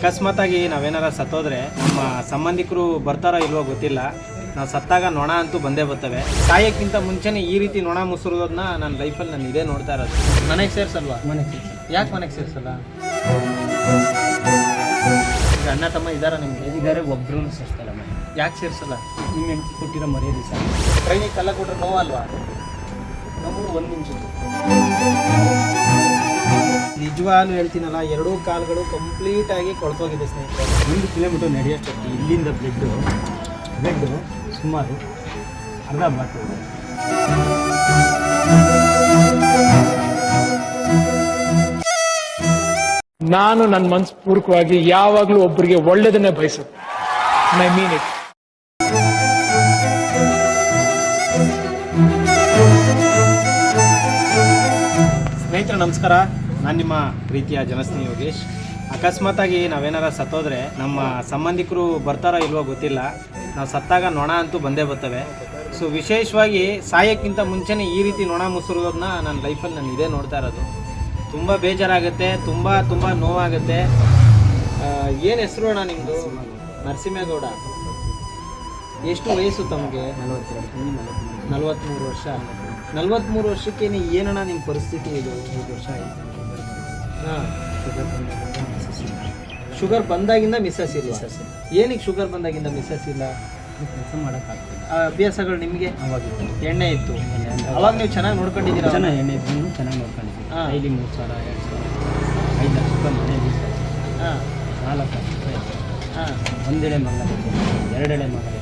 ಅಕಸ್ಮಾತಾಗಿ ನಾವೇನಾರ ಸತ್ತೋದ್ರೆ ನಮ್ಮ ಸಂಬಂಧಿಕರು ಬರ್ತಾರೋ ಇಲ್ವೋ ಗೊತ್ತಿಲ್ಲ. ನಾವು ಸತ್ತಾಗ ನೊಣ ಅಂತೂ ಬಂದೇ ಬರ್ತವೆ. ಸಾಯಕ್ಕಿಂತ ಮುಂಚೆನೇ ಈ ರೀತಿ ನೊಣ ಮುಸುರೋದನ್ನ ನನ್ನ ಲೈಫಲ್ಲಿ ನಾನು ಇದೇ ನೋಡ್ತಾ ಇರೋದು. ಮನೆಗೆ ಸೇರ್ಸಲ್ವಾ? ಮನೆಗೆ ಯಾಕೆ ಮನೆಗೆ ಸೇರ್ಸಲ್ಲ? ಈಗ ಅಣ್ಣ ತಮ್ಮ ಇದ್ದಾರ ನಿಮ್ಗೆ? ಇದ್ದಾರೆ ಒಬ್ರು ಸೇರ್ಸ್ತಾರೆ ಮನೆ. ಯಾಕೆ ಸೇರ್ಸಲ್ಲ? ನಿಮ್ಮ ಹೆಂಡತಿ ಕೊಟ್ಟಿರೋ ಮರ್ಯಾದೆ ಸರ್. ಟ್ರೈನಿಗೆ ಕಲ್ಲ ಕೊಟ್ಟರೆ ನೋವಲ್ವಾ? ನಮಗೂ ಒಂದು ನಿಮಿಷ ನಿಜವಾಗ್ಲೂ ಹೇಳ್ತೀನಲ್ಲ ಎರಡೂ ಕಾಲುಗಳು ಕಂಪ್ಲೀಟ್ ಆಗಿ ಕೊಳ್ತೋಗಿದೆ ಸ್ನೇಹಿತರೆ. ಒಂದು ಕಿಲೋಮೀಟರ್ ನಡೆಯೋಷ್ಟೊತ್ತು ಇಲ್ಲಿಂದ ಬ್ಲೆಡ್ಡು ಬ್ಲೆಡ್ಡು ಸುಮಾರು ಅರ್ಧ ಬಾಟು ನಾನು ನನ್ನ ಮನಸ್ಪೂರ್ವಕವಾಗಿ ಯಾವಾಗಲೂ ಒಬ್ಬರಿಗೆ ಒಳ್ಳೇದನ್ನೇ ಬಯಸು. ಮೈ ಮೀನ್ ಇಟ್ ಸ್ನೇಹಿತರೆ ನಮಸ್ಕಾರ. ನಾನು ನಿಮ್ಮ ಪ್ರೀತಿಯ ಜನಸ್ನೇಹಿ ಯೋಗೇಶ್. ಅಕಸ್ಮಾತಾಗಿ ನಾವೇನಾರ ಸತ್ತೋದ್ರೆ ನಮ್ಮ ಸಂಬಂಧಿಕರು ಬರ್ತಾರೋ ಇಲ್ವೋ ಗೊತ್ತಿಲ್ಲ. ನಾವು ಸತ್ತಾಗ ನೊಣ ಅಂತೂ ಬಂದೇ ಬರ್ತವೆ. ಸೊ ವಿಶೇಷವಾಗಿ ಸಾಯಕ್ಕಿಂತ ಮುಂಚೆನೇ ಈ ರೀತಿ ನೊಣ ಮುಸುರೋದನ್ನ ನನ್ನ ಲೈಫಲ್ಲಿ ನಾನು ಇದೇ ನೋಡ್ತಾ ಇರೋದು. ತುಂಬ ಬೇಜಾರಾಗುತ್ತೆ, ತುಂಬ ತುಂಬ ನೋವಾಗುತ್ತೆ. ಏನು ಹೆಸರು ಅಣ್ಣ ನಿಮ್ಮದು ನರಸಿಂಹೇಗೌಡ. ಎಷ್ಟು ವಯಸ್ಸು ತಮಗೆ? ನಲವತ್ತ್ಮೂರು ವರ್ಷ. ನಲ್ವತ್ತ್ಮೂರು ವರ್ಷಕ್ಕೆ ಏನಣ್ಣ ನಿಮ್ಮ ಪರಿಸ್ಥಿತಿ ಇದು? ಮೂರು ವರ್ಷ ಆಯಿತು. ಶುಗರ್ ಬಂದಾಗ ಶುಗರ್ ಬಂದಾಗಿಂದ ಮಿಸ್ಸಸ್ ಇಲ್ಲ. ಮಿಸ್ಸಸ್ ಇಲ್ಲ. ಏನಕ್ಕೆ ಶುಗರ್ ಬಂದಾಗಿಂದ ಮಿಸ್ಸಸ್ ಇಲ್ಲ? ಕೆಲಸ ಮಾಡೋಕ್ಕಾಗ್ತಿಲ್ಲ ಆ ಅಭ್ಯಾಸಗಳು ನಿಮಗೆ? ಎಣ್ಣೆ ಇತ್ತು. ಅವಾಗ ನೀವು ಚೆನ್ನಾಗಿ ನೋಡ್ಕೊಂಡಿದ್ದೀರಾ? ಚೆನ್ನಾಗಿ ಎಣ್ಣೆ ಇತ್ತು. ಚೆನ್ನಾಗಿ ನೋಡ್ಕೊಂಡಿದ್ವಿ ಹಾ. ಐದು ಮೂರು ಸಾವಿರ ಎರಡು ಸಾವಿರ. ಐದು ಲಕ್ಷ ರೂಪಾಯಿ ಮನೆ ಲೀಸ್ ಹಾಂ. ನಾಲ್ಕು ಲಕ್ಷ ರೂಪಾಯಿ ಹಾಂ. ಒಂದೆಡೆ ಮಂಗಲ ಎರಡೆಡೆ ಮಂಗಲ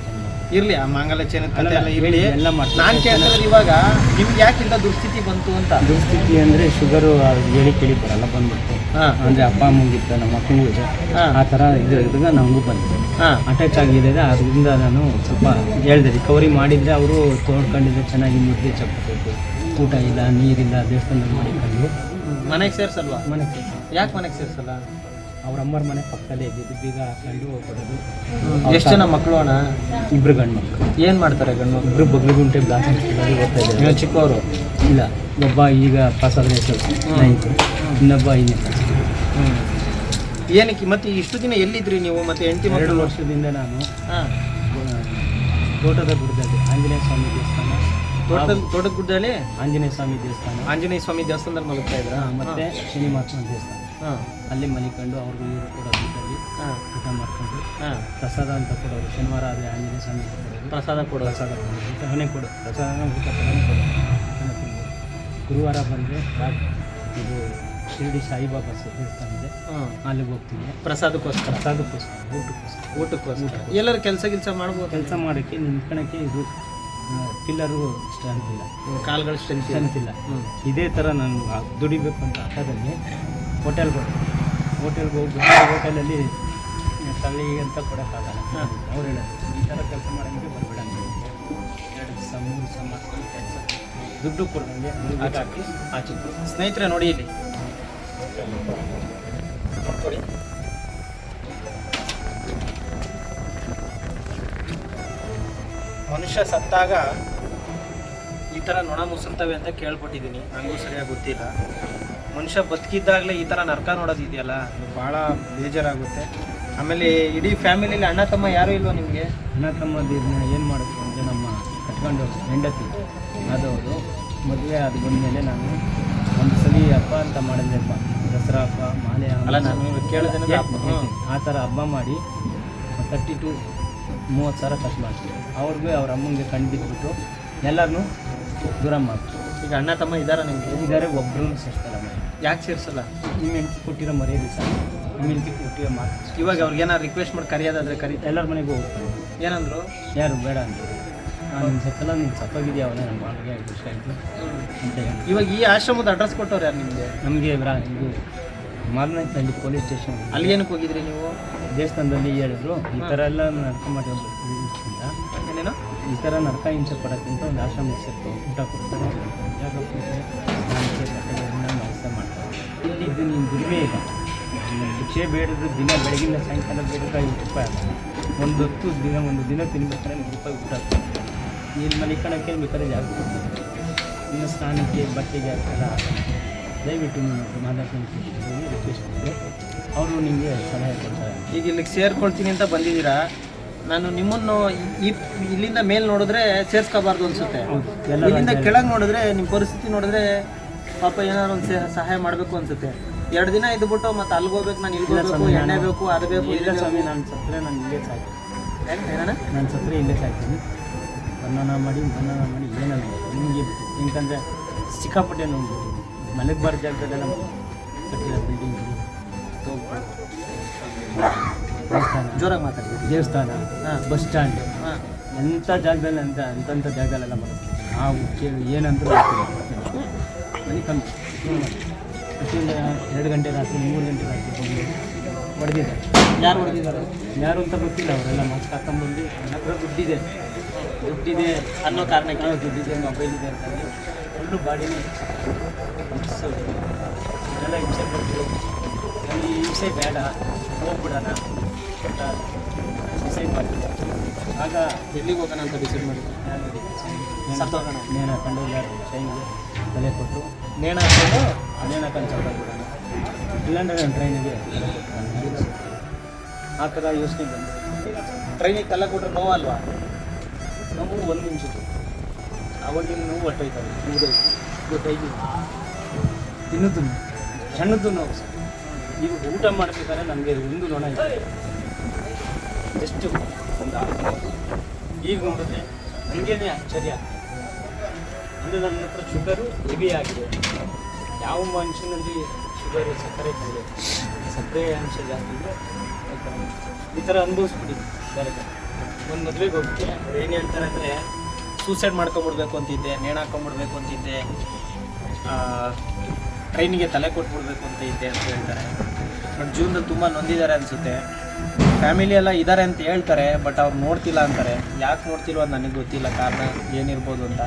ಇರ್ಲಿ ಆ ಮಾಂಗಲ್ಯ ಚೇನ ಎಲ್ಲ ಇರಲಿ. ಎಲ್ಲ ಮಾಡ್ತಾರೆ. ನಾನು ಕೇಳ್ತಿರೋದು ಇವಾಗ ನಿಮ್ಗೆ ಯಾಕಿಂದ ದುಸ್ಥಿತಿ ಬಂತು ಅಂತ? ದುಸ್ಥಿತಿ ಅಂದರೆ ಶುಗರು ಹೇಳಿ ಕೇಳಿ ಬರಲ್ಲ ಬಂದ್ಬಿಡ್ತು ಹಾಂ. ಅಂದರೆ ಅಪ್ಪ ಅಮ್ಮಂಗಿತ್ತು ನಮ್ಮ ಇದೆ ಹಾಂ. ಆ ಥರ ಇದು ಇದ್ದಾಗ ನಮಗೂ ಬಂತು. ಹಾಂ. ಅಟ್ಯಾಚ್ ಆಗಿದೆ ಅದರಿಂದ ನಾನು ಸ್ವಲ್ಪ ಹೇಳಿದೆ ರಿಕವರಿ ಮಾಡಿದರೆ ಅವರು ತೋಡ್ಕೊಂಡಿದ್ರೆ ಚೆನ್ನಾಗಿ ಮುದ್ದೆ ಚಪ್ಪಬೇಕು. ಊಟ ಇಲ್ಲ ನೀರಿಲ್ಲ ದೇವಸ್ಥಾನದಲ್ಲಿ ಮಾಡಿಕೊಂಡು ಮನೆಗೆ ಸೇರ್ಸಲ್ವಾ? ಮನೆಗೆ ಸೇರ್ಸಿ. ಯಾಕೆ ಮನೆಗೆ ಸೇರ್ಸಲ್ಲ? ಅವ್ರ ಅಮ್ಮರ ಮನೆ ಪಕ್ಕದಲ್ಲೇ ಇದ್ದಿದ್ದು ಬೀಗ ಹಾಕೊಂಡು ಕೊಡೋದು ಎಷ್ಟು ಜನ ಮಕ್ಕಳು ಅಣ್ಣ? ಇಬ್ಬರು ಗಂಡು ಮಕ್ಕಳು ಏನು ಮಾಡ್ತಾರೆ ಗಂಡು ಇಬ್ಬರು ಬಗ್ಲಿ ಗುಂಟೆ ಹಾಸ್ಪಿಟಲಲ್ಲಿ ಓದ್ತಾ ಇದ್ದಾರೆ. ಚಿಕ್ಕವರು? ಇಲ್ಲ ಒಬ್ಬ ಈಗ ಪಾಸ್ ಆದರೆ ನೈನ್ತು ಇನ್ನೊಬ್ಬ ಐದನೇ. ಏನಕ್ಕೆ ಮತ್ತೆ ಇಷ್ಟು ದಿನ ಎಲ್ಲಿದ್ರಿ ನೀವು ಮತ್ತೆ ಹೆಂಡತಿ ಎರಡು ಮಕ್ಕಳು ವರ್ಷದಿಂದ ನಾನು ಹಾಂ. ತೋಟದ ಗುಡ್ಡದಲ್ಲಿ ಆಂಜನೇಯ ಸ್ವಾಮಿ ದೇವಸ್ಥಾನ. ತೋಟದ ತೋಟದ ಗುಡ್ಡದಲ್ಲಿ ಆಂಜನೇಯ ಸ್ವಾಮಿ ದೇವಸ್ಥಾನ. ಆಂಜನೇಯ ಸ್ವಾಮಿ ದೇವಸ್ಥಾನದಲ್ಲಿ ಮಲಗ್ತಾ ಇದ್ರ? ಮತ್ತೆ ಶ್ರೀನಿವಾಸನ ದೇವಸ್ಥಾನ. ಅಲ್ಲಿ ಮಲಿಕೊಂಡು ಅವ್ರಿಗೂ ಇವರು ಕೂಡ ಹಾಂ. ಊಟ ಮಾಡ್ಕೊಂಡು ಹಾಂ. ಪ್ರಸಾದ ಅಂತ ಕೊಡೋರು. ಶನಿವಾರ ಆದರೆ ಆಮೇಲೆ ಸ್ವಾಮಿ ಅಂತ ಕೊಡೋದು ಪ್ರಸಾದ ಕೊಡು. ಪ್ರಸಾದ ಕೊಡೋದು ಊಟನೇ ಕೊಡು. ಪ್ರಸಾದ ಊಟ ತಗೊಂಡು ಕೊಡು. ಗುರುವಾರ ಬಂದರೆ ಇದು ಶಿರಡಿ ಸಾಯಿಬಾಬಾ ದೇವಸ್ಥಾನ ಇದೆ. ಹಾಂ. ಅಲ್ಲಿಗೆ ಹೋಗ್ತೀವಿ ಪ್ರಸಾದಕ್ಕೋಸ್ಕರ. ಪ್ರಸಾದಕ್ಕೋಸ್ಕರ. ಊಟಕ್ಕೋಸ್ಕರ. ಊಟಕ್ಕೋಸ್ಕರ. ಎಲ್ಲರೂ ಕೆಲಸ ಕೆಲಸ ಮಾಡ್ಬೋದು? ಕೆಲಸ ಮಾಡೋಕ್ಕೆ ನಿಂತ್ಕೊಳಕ್ಕೆ ಇದು ಪಿಲ್ಲರು ಸ್ಟ್ರೆಂತ್ ಇಲ್ಲ. ಕಾಲುಗಳು ಸ್ಟ್ರೆಂತ್ ಸ್ಟ್ರೆಂತ್ ಇಲ್ಲ. ಇದೇ ಥರ ನಾನು ದುಡಿಬೇಕು ಅಂತ ಹಠದಲ್ಲಿ ಹೋಟೆಲ್ಗೆ ಹೋದೆ ಹೋಟೆಲ್ಗೆ ಹೋಗಿ ಹೋಟೆಲಲ್ಲಿ ತಳಿ ಅಂತ ಕೊಡೋಕ್ಕಾಗಲ್ಲ. ಹಾಂ. ಅವ್ರು ಹೇಳೋದು ಈ ಥರ ಕೆಲಸ ಮಾಡೋಂಗೆ ಬರಬೇಡ ಎರಡು ದಿವಸ ಮೂರು ದಿವಸ ಮಾಡ್ಕೊಂಡು ಕೆಲಸ. ದುಡ್ಡು ಕೊಡೋಂಗೆ ಹಾಕಿ ಆಚೆ. ಸ್ನೇಹಿತರೆ ನೋಡಿ ಇಲ್ಲಿ. ಕೊಡಿ. ಮನುಷ್ಯ ಸತ್ತಾಗ ಈ ಥರ ನೊಣ ಮುಸುರ್ತವೆ ಅಂತ ಕೇಳ್ಬಿಟ್ಟಿದ್ದೀನಿ ನನಗೂ ಸರಿಯಾಗಿ ಗೊತ್ತಿಲ್ಲ. ಮನುಷ್ಯ ಬದುಕಿದ್ದಾಗಲೇ ಈ ಥರ ನರ್ಕ ನೋಡೋದಿದೆಯಲ್ಲ ಭಾಳ ಬೇಜಾರಾಗುತ್ತೆ. ಆಮೇಲೆ ಇಡೀ ಫ್ಯಾಮಿಲಿಲಿ ಅಣ್ಣ ತಮ್ಮ ಯಾರೂ ಇಲ್ವಾ ನಿಮಗೆ? ಅಣ್ಣ ತಮ್ಮ ಇದನ್ನ ಏನು ಮಾಡಬೇಕು ಅಂದರೆ ನಮ್ಮ ಕಟ್ಕೊಂಡು ಹೆಂಡತಿ ಆದವರು ಮದುವೆ ಅದು ಬಂದಮೇಲೆ ನಾನು ಒಂದು ಸಲಿ ಹಬ್ಬ ಅಂತ ಮಾಡಿದ್ದೆ ಹಬ್ಬ ದಸರಾ ಹಬ್ಬ ಮಾಲೆ. ಅಲ್ಲ ನಾನು ಕೇಳಿದೆ. ಆ ಥರ ಹಬ್ಬ ಮಾಡಿ ತರ್ಟಿ ಟು ಮೂವತ್ತು ಸಾವಿರ ಖರ್ಚು ಮಾಡ್ತೀವಿ. ಅವ್ರಿಗೂ ಅವ್ರ ಅಮ್ಮಂಗೆ ಕಣ್ಣು ಬಿದ್ದುಬಿಟ್ಟು ಎಲ್ಲರನ್ನೂ ದೂರ ಮಾಡ್ತೀವಿ. ಈಗ ಅಣ್ಣ ತಮ್ಮ ಇದ್ದಾರೆ ನಿಮಗೆ? ಇದ್ದಾರೆ ಒಬ್ಬರು ಸೇರ್ತಾರೆ ಯಾಕೆ ಸೇರಿಸಲ್ಲ? ನಿಮ್ಮ ಹೆಂಡತಿ ಕೊಟ್ಟಿರೋ ಮರ್ಯಾದೆ ಸರ್. ನಿಮ್ಮ ಹೆಂಡತಿ ಕೊಟ್ಟಿರೋ ಮಾತು. ಇವಾಗ ಅವ್ರಿಗೆ ಏನಾರು ರಿಕ್ವೆಸ್ಟ್ ಮಾಡಿ ಕರೆಯೋದಾದ್ರೆ ಕರಿ ಎಲ್ಲರ ಮನೆಗೂ ಹೋಗ್ತಾರೆ ಏನಂದ್ರು? ಯಾರು? ಬೇಡ ಅಂತ ನಾನು ನಿಮ್ಮ ಸತ್ತಲ್ಲ ನೀನು ಸತ್ತೋಗಿದ್ಯಾ ಅವನೇ? ನಮ್ಮ ಮಗಳಿಗೆ ವರ್ಷ ಆಯಿತು. ಅಂತ ಹೇಳಿ ಇವಾಗ ಈ ಆಶ್ರಮದ ಅಡ್ರೆಸ್ ಕೊಟ್ಟವ್ರು ಯಾರು ನಿಮಗೆ? ನಮಗೆ ಇದು ಮಾದನಾಯ್ತಲ್ಲಿ ಪೊಲೀಸ್ ಸ್ಟೇಷನ್ ಅಲ್ಲಿ ಏನಕ್ಕೆ ಹೋಗಿದ್ರಿ ನೀವು? ದೇವಸ್ಥಾನದಲ್ಲಿ ಹೇಳಿದ್ರು ಈ ಥರ ಎಲ್ಲ ನಡ್ಕ ಮಾಡಿ ಏನೇನೋ ಏನೇನು? ಈ ಥರ ನರಕ ಹಿಂಸೆ ಪಡೋಕ್ಕಿಂತ ಒಂದು ಆಶ್ರಮ ಸೇರ್ತು ಊಟ ಕೊಡ್ತಾರೆ. ಇದು ನಿಮ್ಮ ದುಡಿಮೆ ಇದೆ ಭಿಕ್ಷೆ ಬೇಡಿದ್ರೆ ದಿನ ಬೆಳಗಿನ ಸಾಯಂಕಾಲ ಬೇಡಿದ್ರೆ ಐವತ್ತು ರೂಪಾಯಿ ಅಲ್ಲ ಒಂದು ಹೊತ್ತು ದಿನ ಒಂದು ದಿನ ತಿನ್ಬೇಕಾದ್ರೆ ನೂರು ರೂಪಾಯಿ ಊಟ ನೀನು ಮನೆ ಮಲಿಕಣಕ್ಕೆ ಬೇಕಾದ್ರೆ ಜಾಸ್ತಿ ಇನ್ನು ಸ್ನಾನಕ್ಕೆ ಬಟ್ಟೆಗೆ ಹಾಕಲ್ಲ ದಯವಿಟ್ಟು ನೀವು ಸಮಾಧಾನ ರಿಕ್ವೆಸ್ಟ್ ಮಾಡಿದ್ರು ಅವರು ನಿಮಗೆ ಸಲಹೆ ಕೊಡ್ತಾರೆ. ಈಗ ಇಲ್ಲಿಗೆ ಸೇರ್ಕೊಳ್ತೀನಿ ಅಂತ ಬಂದಿದ್ದೀರಾ? ನಾನು ನಿಮ್ಮನ್ನು ಈ ಇಲ್ಲಿಂದ ಮೇಲೆ ನೋಡಿದ್ರೆ ಸೇರ್ಸ್ಕೋಬಾರ್ದು ಅನ್ಸುತ್ತೆ. ಇಲ್ಲಿಂದ ಕೆಳಗೆ ನೋಡಿದ್ರೆ ನಿಮ್ಮ ಪರಿಸ್ಥಿತಿ ನೋಡಿದ್ರೆ ಪಾಪ ಏನಾದ್ರು ಒಂದು ಸಹಾಯ ಮಾಡಬೇಕು ಅನ್ಸುತ್ತೆ. ಎರಡು ದಿನ ಇದ್ಬಿಟ್ಟು ಮತ್ತೆ ಅಲ್ಲಿಗೆ ಹೋಗ್ಬೇಕು ನಾನು ಇಲ್ಲಿ ಹೋಗ್ಬೇಕು ಎಣ್ಣೆ ಬೇಕು ಅದು ಬೇಕು ಇಲ್ಲ ಸ್ವಾಮಿ ನಾನು ಸತ್ತರೆ ನಾನು ಇಲ್ಲೇ ಸಾಯ್ತೀನಿ. ಏನಣ್ಣ? ನಾನು ಸತ್ತರೆ ಇಲ್ಲೇ ಸಾಯ್ತೀನಿ. ಬನ್ನಾನ ಮಾಡಿ ಬನ್ನಾನ ಮಾಡಿ ಏನಲ್ಲ ನಿಮಗೆ ಯಾಕಂದರೆ ಸಿಕ್ಕಾಪಟ್ಟೆ ನೋವು ಜಾಗದಲ್ಲ ಜಾಗದಲ್ಲೆಲ್ಲ ಕಟ್ಟಿರೋ ಬಿಲ್ಡಿಂಗ್ ದೇವಸ್ಥಾನ. ಜೋರಾಗಿ ಮಾತಾಡ್ತೀವಿ ದೇವಸ್ಥಾನ ಹಾಂ. ಬಸ್ ಸ್ಟ್ಯಾಂಡ್ ಹಾಂ. ಎಂಥ ಜಾಗದಲ್ಲಿ ಅಂತ ಅಂತ ಜಾಗದಲ್ಲೆಲ್ಲ ಮಾಡ್ತೀವಿ ನಾವು ಕೇಳಿ ಏನಂದ್ರೂ ಮನೆ ಕಮ್ಮಿ ಅಷ್ಟೊಂದು ಎರಡು ಗಂಟೆ ರಾತ್ರಿ ಮೂರು ಗಂಟೆ ರಾತ್ರಿ ಬಂದು ಹೊಡೆದಿದ್ದಾರೆ. ಯಾರು ಹೊಡೆದಿದ್ದಾರೆ? ಯಾರು ಅಂತ ಗೊತ್ತಿಲ್ಲ ಅವರೆಲ್ಲ ಮಾಸ್ಕ್ ಹಾಕೊಂಡ್ಬಂದು ನನ್ನ ಹತ್ರ ದುಡ್ಡಿದೆ. ದುಡ್ಡಿದೆ ಅನ್ನೋ ಕಾರಣಕ್ಕೆ? ನಾವು ದುಡ್ಡಿದೆ ಮೊಬೈಲ್ ಇದೆ ಅಂತ ಫುಲ್ಲು ಬಾಡಿನೇ. ಎಲ್ಲ ಹಿಂಸೆ ಕೊಟ್ಟು ಈ ಹಿಂಸೆ ಬೇಡ ಹೋಗ್ಬಿಡೋಣ ಅಂತ ಡಿಸೈಡ್ ಮಾಡಿದ್ದೆ ಆಗ ಎಲ್ಲಿಗೆ ಹೋಗೋಣ ಅಂತ ಡಿಸೈಡ್ ಮಾಡಿದ್ರು? ಸತ್ತೋಗೋಣ. ನೇಣ ಹಾಕೊಂಡು ಯಾರು ಟ್ರೈನಿಗೆ ತಲೆ ಕೊಟ್ಟು ನೇಣ ಹಾಕೊಂಡು ನೇಣು ಹಾಕೊಂಡು ಸತ್ತೋಗ್ಬಿಡೋಣ ಇಲ್ಲಾಂದ್ರೆ ನಾನು ಟ್ರೈನಿಗೆ ಆ ಥರ ಯೋಚನೆ ಬಂದು ಟ್ರೈನಿಗೆ ತಲೆ ಕೊಟ್ರೆ ನೋವಲ್ವಾ ನೋವು ಒಂದು ನಿಮಿಷಕ್ಕೆ ಅವಾಗಿನ ನೋವು ಹೊಟ್ಟೋಯ್ತವೆ ಮುಗಿದೋಯ್ತು ಗೊತ್ತಾಯ್ತು. ತಿನ್ನೋದು ಸಣ್ಣದು ನೋವು ಸರ್. ಈಗ ಊಟ ಮಾಡ್ಬೇಕಾದ್ರೆ ನಮಗೆ ಒಂದು ನೊಣ ಇದೆ ಎಷ್ಟು ಈಗ ನೋಡಿದ್ರೆ ನನಗೇನೆ ಆಶ್ಚರ್ಯ? ಅಂದರೆ ನನ್ನ ಹತ್ರ ಶುಗರು ಹೆವಿ ಆಗಿದೆ. ಯಾವ ಮನುಷ್ಯನಲ್ಲಿ ಶುಗರು ಸಕ್ಕರೆ ಇದೆ ಸಕ್ಕರೆ ಅಂಶ ಜಾಸ್ತಿ ಇದೆ ಈ ಥರ ಅನುಭವಿಸ್ಬಿಡಿ ಬೇರೆ ಒಂದು ಮದುವೆಗೆ ಹೋಗ್ತೀನಿ ಅವ್ರು ಏನು ಹೇಳ್ತಾರೆ ಅಂದರೆ ಸೂಸೈಡ್ ಮಾಡ್ಕೊಂಬಿಡ್ಬೇಕು ಅಂತಿದ್ದೆ, ನೇಣ ಹಾಕೊಂಬಿಡ್ಬೇಕು ಅಂತಿದ್ದೆ ಟ್ರೈನಿಗೆ ತಲೆ ಕೊಟ್ಬಿಡ್ಬೇಕು ಅಂತ ಇದ್ದೆ ಅಂತ ಹೇಳ್ತಾರೆ. ಬಟ್ ಜೀವನದಲ್ಲಿ ತುಂಬ ನೊಂದಿದ್ದಾರೆ ಅನಿಸುತ್ತೆ. ಫ್ಯಾಮಿಲಿ ಎಲ್ಲ ಇದ್ದಾರೆ ಅಂತ ಹೇಳ್ತಾರೆ ಬಟ್ ಅವ್ರು ನೋಡ್ತಿಲ್ಲ ಅಂತಾರೆ. ಯಾಕೆ ನೋಡ್ತಿಲ್ವ ನನಗೆ ಗೊತ್ತಿಲ್ಲ, ಕಾರಣ ಏನಿರ್ಬೋದು ಅಂತ.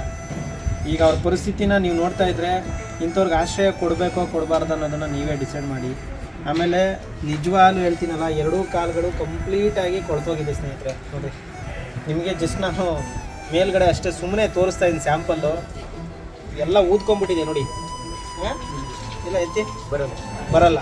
ಈಗ ಅವ್ರ ಪರಿಸ್ಥಿತಿನ ನೀವು ನೋಡ್ತಾ ಇದ್ರೆ ಇಂಥವ್ರಿಗೆ ಆಶ್ರಯ ಕೊಡಬೇಕೋ ಕೊಡಬಾರ್ದು ಅನ್ನೋದನ್ನು ನೀವೇ ಡಿಸೈಡ್ ಮಾಡಿ. ಆಮೇಲೆ ನಿಜವಾಗ್ಲೂ ಹೇಳ್ತೀನಲ್ಲ, ಎರಡೂ ಕಾಲುಗಳು ಕಂಪ್ಲೀಟಾಗಿ ಕೊಳ್ತೋಗಿದೆ ಸ್ನೇಹಿತರೆ. ನೋಡಿ, ನಿಮಗೆ ಜಸ್ಟ್ ನಾನು ಮೇಲ್ಗಡೆ ಅಷ್ಟೇ ಸುಮ್ಮನೆ ತೋರಿಸ್ತಾ ಇದ್ದೀನಿ ಸ್ಯಾಂಪಲ್ಲು ಎಲ್ಲ ಊದ್ಕೊಂಡ್ಬಿಟ್ಟಿದೆ ನೋಡಿ. ಹಾಂ? ಇಲ್ಲ, ಎತ್ತಿ? ಬರೋಲ್ಲ ಬರಲ್ಲ.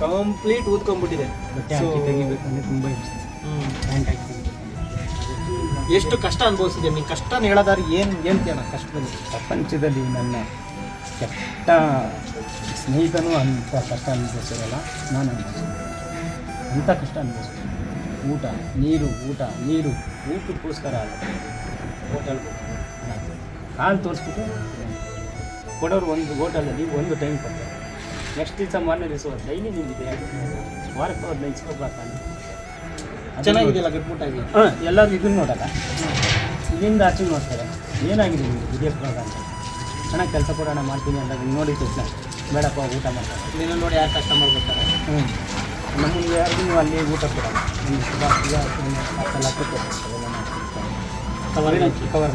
ಕಂಪ್ಲೀಟ್ ಊದ್ಕೊಂಡ್ಬಿಟ್ಟಿದೆ. ಬಟ್ಟೆ So, ಹಾಕಿ ತೆಗಿಬೇಕಂದ್ರೆ ತುಂಬ ಇಷ್ಟ. ಹ್ಮ್. ಪ್ಯಾಂಟ್ ಹಾಕಿ ಎಷ್ಟು ಕಷ್ಟ ಅನುಭವಿಸಿದೆ. ನೀನು ಕಷ್ಟ ಹೇಳೋದಾದ್ರೆ ಏನು ಹೇಳ್ತೀಯಣ್ಣ ಕಷ್ಟದಲ್ಲಿ ಪ್ರಪಂಚದಲ್ಲಿ ನನ್ನ ಕೆಟ್ಟ ಸ್ನೇಹಿತನೂ ಅಂಥ ಕಷ್ಟ ಅನುಭವಿಸಿರಲ್ಲ ನಾನು ಅನುಭವಿಸಿದೆ. ಅಂಥ ಕಷ್ಟ ಅನುಭವಿಸಿದೆ. ಊಟ ನೀರು ಊಟ ನೀರು ಊಟಕ್ಕೋಸ್ಕರ ಅಲ್ಲ. ಹೋಟೆಲ್ ಕಾಲು ತೋರಿಸ್ಬಿಟ್ಟು ಕೊಡೋರು ಒಂದು ಹೋಟೆಲಲ್ಲಿ ಒಂದು ಟೈಮ್ ಕೊಡ್ತಾರೆ. ನೆಕ್ಸ್ಟ್ ದಿವಸ ಮಾರನೇ ದಿವಸ ಡೈಲಿ ನಿಂದಿದೆ ವಾರಕ್ಕೆ ಅವ್ರನ್ನ ಇಸ್ಕೊಬಾರ್ದು ಚೆನ್ನಾಗಿದೆಯಲ್ಲ ಗಟ್ಮುಟ್ಟಾಗಿ ಹಾಂ ಎಲ್ಲರೂ ಇದನ್ನು ನೋಡಲ್ಲ ಇಲ್ಲಿಂದ ಆಚೆ ನೋಡ್ತಾರೆ. ಏನಾಗಿದೆ ನಿಮಗೆ ವಿದೇಶದಾಗ ಅಂತ ಚೆನ್ನಾಗಿ ಕೆಲಸ ಕೊಡೋಣ ಮಾಡ್ತೀನಿ ಅಂದಾಗ ನೋಡಿ ತಕ್ಷಣ ಬೇಡಪ್ಪ ಊಟ ಮಾಡ್ತಾರೆ ನಿನ್ನ ನೋಡಿ ಯಾರು ಕಷ್ಟ ಮಾಡ್ಬೇಕಾರೆ ಹ್ಞೂ ನಮ್ಮನ್ನು ಯಾರಿಗೂ ಅಲ್ಲಿ ಊಟ ಕೊಡಲ್ಲ. ಒಂದು ಸುಧಾರಿಸಿದ ಹಾಕಲ್ಲ ಕವರ್ ಕವರ್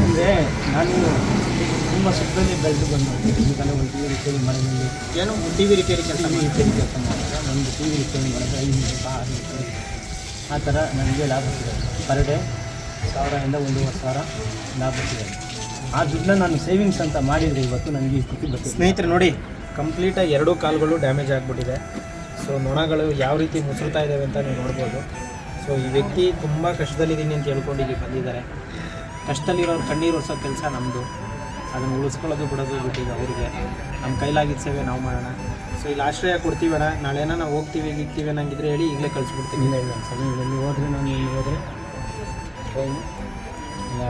ಅಂದರೆ ನಾನು ತುಂಬ ಸುಖದಲ್ಲಿ ಬೆಳೆದು ಬಂದು ಒಂದು ಟಿ ವಿ ರಿಪೇರಿ ಮನೆಯಲ್ಲಿ ಏನು? ಟಿ ವಿ ರಿಪೇರಿ ಕೆಲಸ ವಿ ರಿಪೇರಿ ಕೆಲಸ ಮಾಡಿದ್ರೆ ಒಂದು ಟಿ ವಿ ರಿಪೇರಿ ಮಾಡಿದ್ರೆ ಐದು ನಿಮಿಷ ಆರು ನಿಮಿಷ ಆ ಥರ ನನಗೆ ಲಾಭ ಸಿಗೋದು ಪರ್ ಡೇ ಸಾವಿರದಿಂದ ಒಂದೂವರೆ ಸಾವಿರ ಲಾಭ ಸಿಗೋದು ಆ ದುಡ್ಡನ್ನ ನಾನು ಸೇವಿಂಗ್ಸ್ ಅಂತ ಮಾಡಿದರೆ ಇವತ್ತು ನನಗೆ ಈ ಸ್ಥಿತಿ ಬರ್ತಿದೆ. ಸ್ನೇಹಿತರೆ ನೋಡಿ ಕಂಪ್ಲೀಟಾಗಿ ಎರಡೂ ಕಾಲುಗಳು ಡ್ಯಾಮೇಜ್ ಆಗಿಬಿಟ್ಟಿದೆ. ಸೊ ನೊಣಗಳು ಯಾವ ರೀತಿ ಮುಸುರ್ತಾ ಇದ್ದಾವೆ ಅಂತ ನೀವು ನೋಡ್ಬೋದು. ಸೊ ಈ ವ್ಯಕ್ತಿ ತುಂಬ ಕಷ್ಟದಲ್ಲಿದ್ದೀನಿ ಅಂತ ಹೇಳ್ಕೊಂಡು ಇಲ್ಲಿ ಬಂದಿದ್ದಾರೆ. ಕಷ್ಟದಲ್ಲಿರೋರು ಕಣ್ಣೀರು ಹೊಸ ಕೆಲಸ ನಮ್ಮದು ಅದನ್ನು ಉಳಿಸ್ಕೊಳ್ಳೋದು ಬಿಡೋದು ಬಿಟ್ಟಿದ್ದು ಅವರಿಗೆ. ನಮ್ಮ ಕೈಲಾಗಿದ್ದ ಸೇವೆ ನಾವು ಮಾಡೋಣ. ಸೊ ಇಲ್ಲಿ ಆಶ್ರಯ ಕೊಡ್ತೀವಿ ಅಣ್ಣ. ನಾಳೆ ನಾವು ಹೋಗ್ತೀವಿ ಇರ್ತೀವಿ ಅನ್ನಂಗಿದ್ರೆ ಹೇಳಿ ಈಗಲೇ ಕಳಿಸ್ಬಿಡ್ತೀನಿ. ಇಲ್ಲ ಇಲ್ಲ ಸರಿ. ಎಲ್ಲಿ ಹೋದ್ರೆ ನಾನು ಇಲ್ಲಿ ಹೋದರೆ? ಟ್ರೈನ್ ಇಲ್ಲ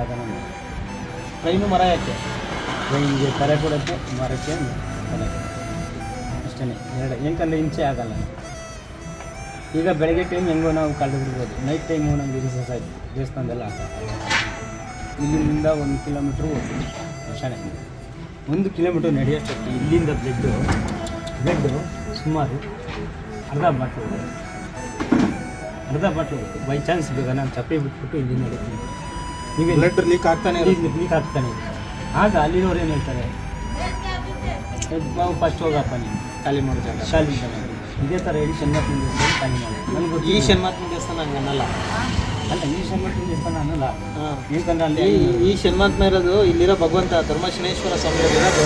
ಟ್ರೈನು ಮರ ಯಾಕೆ? ಟ್ರೈನ್ಗೆ ತಲೆ ಕೊಡುತ್ತೆ ಮರಕ್ಕೆ ಅಷ್ಟೇ ಎರಡು ಏನಕ್ಕಂದ್ರೆ ಹಿಂಸೆ ಆಗಲ್ಲ. ಈಗ ಬೆಳಗ್ಗೆ ಟೈಮ್ ಹೆಂಗೋ ನಾವು ಕಳೆದು ಬಿಡ್ಬೋದು ನೈಟ್ ಟೈಮು ನಮಗೆ ರಿಸಸ್ ಆಯ್ತು. ದೇವಸ್ಥಾನದೆಲ್ಲ ಇಲ್ಲಿಂದ ಒಂದು ಕಿಲೋಮೀಟ್ರ್ ಶಾಣೆ ಶಾಲೆ ಒಂದು ಕಿಲೋಮೀಟ್ರ್ ನಡೆಯೋಷ್ಟೊತ್ತು ಇಲ್ಲಿಂದ ಬ್ಲೆಡ್ಡು ಬ್ಲಡ್ಡು ಸುಮಾರು ಅರ್ಧ ಬಾಟ್ಲು ಅರ್ಧ ಬಾಟ್ಲು ಬೈ ಚಾನ್ಸ್ ಬೇಗ ನಾನು ಚಪ್ಪಲಿ ಬಿಟ್ಬಿಟ್ಟು ಇಲ್ಲಿ ನಡೀತೀನಿ. ನೀವು ಬ್ಲಡ್ ಲೀಕ್ ಆಗ್ತಾನೆ. ಲೀಕ್ ಆಗ್ತಾನೆ ಇದೆ. ಆಗ ಅಲ್ಲಿನವ್ರು ಏನು ಹೇಳ್ತಾರೆ? ನಾವು ಫಸ್ಟ್ ಹೋಗಪ್ಪ ನೀನು. ಖಾಲಿ ಮಾಡೋ ಜಾಗ. ಶಾಲೆ ಇದೇ ಥರ ಹೇಳಿ ಶನಿವಾರ ದೇವಸ್ಥಾನ ಮಾಡಿ ನನಗೆ ಗೊತ್ತು ಈ ಶನ್ಮಾತ್ಮ ದೇವಸ್ಥಾನ ಹಂಗೆ ಅನ್ನಲ್ಲ. ಅಲ್ಲ ಈ ಶನಿವಾರ ದೇವಸ್ಥಾನ ಅನ್ನಲ್ಲ. ಹಾಂ. ಯಾಕಂದ್ರೆ ಅಲ್ಲಿ ಈ ಶನ್ಮಾತ್ಮ ಇರೋದು ಇಲ್ಲಿರೋ ಭಗವಂತ ಧರ್ಮಶನೇಶ್ವರ ಸ್ವಾಮಿ ಇರೋದು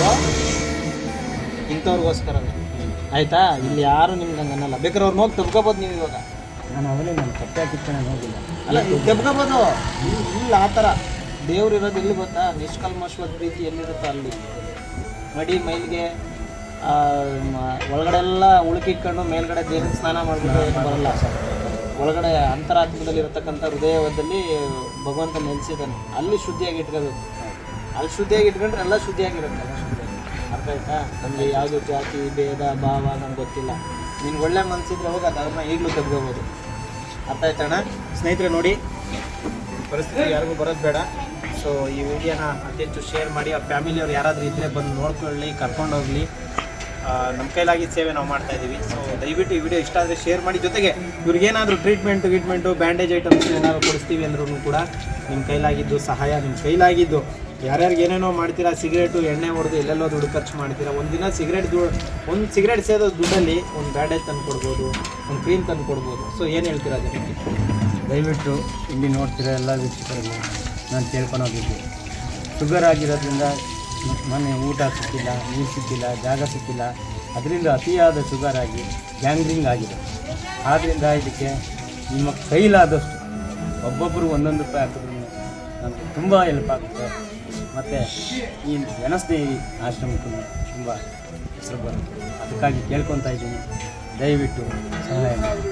ಇಂಥವ್ರಿಗೋಸ್ಕರನೇ ಆಯ್ತಾ? ಇಲ್ಲಿ ಯಾರು ನಿಮ್ಗೆ ಹಂಗೆ ಅನ್ನಲ್ಲ. ಬೇಕಾದ್ರೆ ಅವ್ರು ಹೋಗಿ ತಬ್ಕೋಬೋದು ನೀವು ಇವಾಗ. ನಾನು ಅವಲೇ ನಾನು ಕಪ್ಪೆ ನಾನು ಹೋಗಿಲ್ಲ. ಅಲ್ಲ ತಬ್ಕೋಬೋದು. ಇಲ್ಲ ಆ ಥರ ದೇವ್ರು ಇರೋದು ಎಲ್ಲಿ ಗೊತ್ತಾ? ನಿಷ್ಕಲ್ಮಶ್ವದ ಪ್ರೀತಿ ಎಲ್ಲಿರುತ್ತೆ ಅಲ್ಲಿ. ಮಡಿ ಮೈಲಿಗೆ. ಒಳಗಡೆ ಎಲ್ಲ ಉಳುಕಿಕೊಂಡು ಮೇಲ್ಗಡೆ ದೇಹಕ್ಕೆ ಸ್ನಾನ ಮಾಡಿಬಿಟ್ಟು ಏನು ಬರಲ್ಲ. ಒಳಗಡೆ ಅಂತರಾತ್ಮದಲ್ಲಿ ಇರತಕ್ಕಂಥ ಹೃದಯದಲ್ಲಿ ಭಗವಂತ ನೆಲೆಸಿದ್ದಾನೆ. ಅಲ್ಲಿ ಶುದ್ಧಿಯಾಗಿ ಇಟ್ಕೋಬೇಕು. ಅಲ್ಲಿ ಶುದ್ಧಿಯಾಗಿ ಇಟ್ಕೊಂಡ್ರೆ ಎಲ್ಲ ಶುದ್ಧಿಯಾಗಿರುತ್ತೆ. ಅರ್ಥ ಆಯ್ತಾ? ನಮಗೆ ಯಾವುದು ಜಾತಿ, ಭೇದ, ಭಾವ ನಮ್ಗೆ ಗೊತ್ತಿಲ್ಲ. ನಿನ್ಗೆ ಒಳ್ಳೆ ಮನಸ್ಸಿದ್ರೆ ಹೋಗಿ ಅದು ಅವ್ರನ್ನ ಈಗಲೂ ತೆಗ್ಕೋಬೋದು ಅರ್ಥ ಆಯ್ತಣ್ಣ? ಸ್ನೇಹಿತರೆ, ನೋಡಿ, ಪರಿಸ್ಥಿತಿ ಯಾರಿಗೂ ಬರೋದು ಬೇಡ. ಸೊ ಈ ವಿಡಿಯೋನ ಅತಿ ಹೆಚ್ಚು ಶೇರ್ ಮಾಡಿ, ಆ ಫ್ಯಾಮಿಲಿಯವ್ರು ಯಾರಾದರೂ ಇದ್ದರೆ ಬಂದು ನೋಡ್ಕೊಳ್ಳಿ, ಕರ್ಕೊಂಡೋಗ್ಲಿ. ನಮ್ಮ ಕೈಲಾಗಿ ಸೇವೆ ನಾವು ಮಾಡ್ತಾ ಇದ್ದೀವಿ ಸೊ ದಯವಿಟ್ಟು ಈ ವಿಡಿಯೋ ಇಷ್ಟ ಆದರೆ ಶೇರ್ ಮಾಡಿ. ಜೊತೆಗೆ ಇವ್ರಿಗೇನಾದರೂ ಟ್ರೀಟ್ಮೆಂಟು ಗ್ರೀಟ್ಮೆಂಟು ಬ್ಯಾಂಡೇಜ್ ಐಟಮ್ಸ್ ಏನಾದರೂ ಕೊಡಿಸ್ತೀವಿ ಅಂದ್ರೂ ಕೂಡ ನಿಮ್ಮ ಕೈಲಾಗಿದ್ದು ಸಹಾಯ ನಿಮ್ಮ ಕೈಲಾಗಿದ್ದು ಯಾರ್ಯಾರಿಗೆ ಏನೇನೋ ಮಾಡ್ತೀರಾ ಸಿಗರೇಟು ಎಣ್ಣೆ ಹೊಡೆದು ಎಲ್ಲೆಲ್ಲೋ ದುಡ್ಡು ಖರ್ಚು ಮಾಡ್ತೀರಾ ಒಂದು ದಿನ ಸಿಗರೇಟ್ ದುಡ್ಡು ಒಂದು ಸಿಗರೇಟ್ ಸೇದೋ ದುಡ್ಡಲ್ಲಿ ಒಂದು ಬ್ಯಾಂಡೇಜ್ ತಂದು ಕೊಡ್ಬೋದು, ಒಂದು ಕ್ರೀಮ್ ತಂದು ಕೊಡ್ಬೋದು. ಸೊ ಏನು ಹೇಳ್ತೀರಾ ಅದಕ್ಕೆ ದಯವಿಟ್ಟು ಇಲ್ಲಿ ನೋಡ್ತಿರೋ ಎಲ್ಲ ವೀಕ್ಷಕರಿಗೆ ನಾನು ಕೇಳ್ಕೊಂಡೋಗಿದ್ದೆ ಶುಗರ್ ಆಗಿರೋದ್ರಿಂದ ಮನೆ ಊಟ ಸಿಕ್ಕಿಲ್ಲ ನೀರು ಸಿಕ್ಕಿಲ್ಲ ಜಾಗ ಸಿಕ್ಕಿಲ್ಲ. ಅದರಿಂದ ಅತಿಯಾದ ಶುಗರ್ ಆಗಿ ಗ್ಯಾಂಗ್ರಿಂಗ್ ಆಗಿದೆ. ಆದ್ದರಿಂದ ಇದಕ್ಕೆ ನಿಮ್ಮ ಕೈಲಾದಷ್ಟು ಒಬ್ಬೊಬ್ಬರು ಒಂದೊಂದು ರೂಪಾಯಿ ಹಾಕಿದ್ರು ನಮಗೆ ತುಂಬ ಹೆಲ್ಪ್ ಆಗುತ್ತೆ. ಮತ್ತು ಈ ಜನಸ್ನೇಹಿ ಆಶ್ರಮಕ್ಕೂ ತುಂಬ ಹೆಸರು ಬರುತ್ತೆ. ಅದಕ್ಕಾಗಿ ಕೇಳ್ಕೊತಾ ಇದ್ದೀನಿ. ದಯವಿಟ್ಟು ಸಹಾಯ ಮಾಡಿ.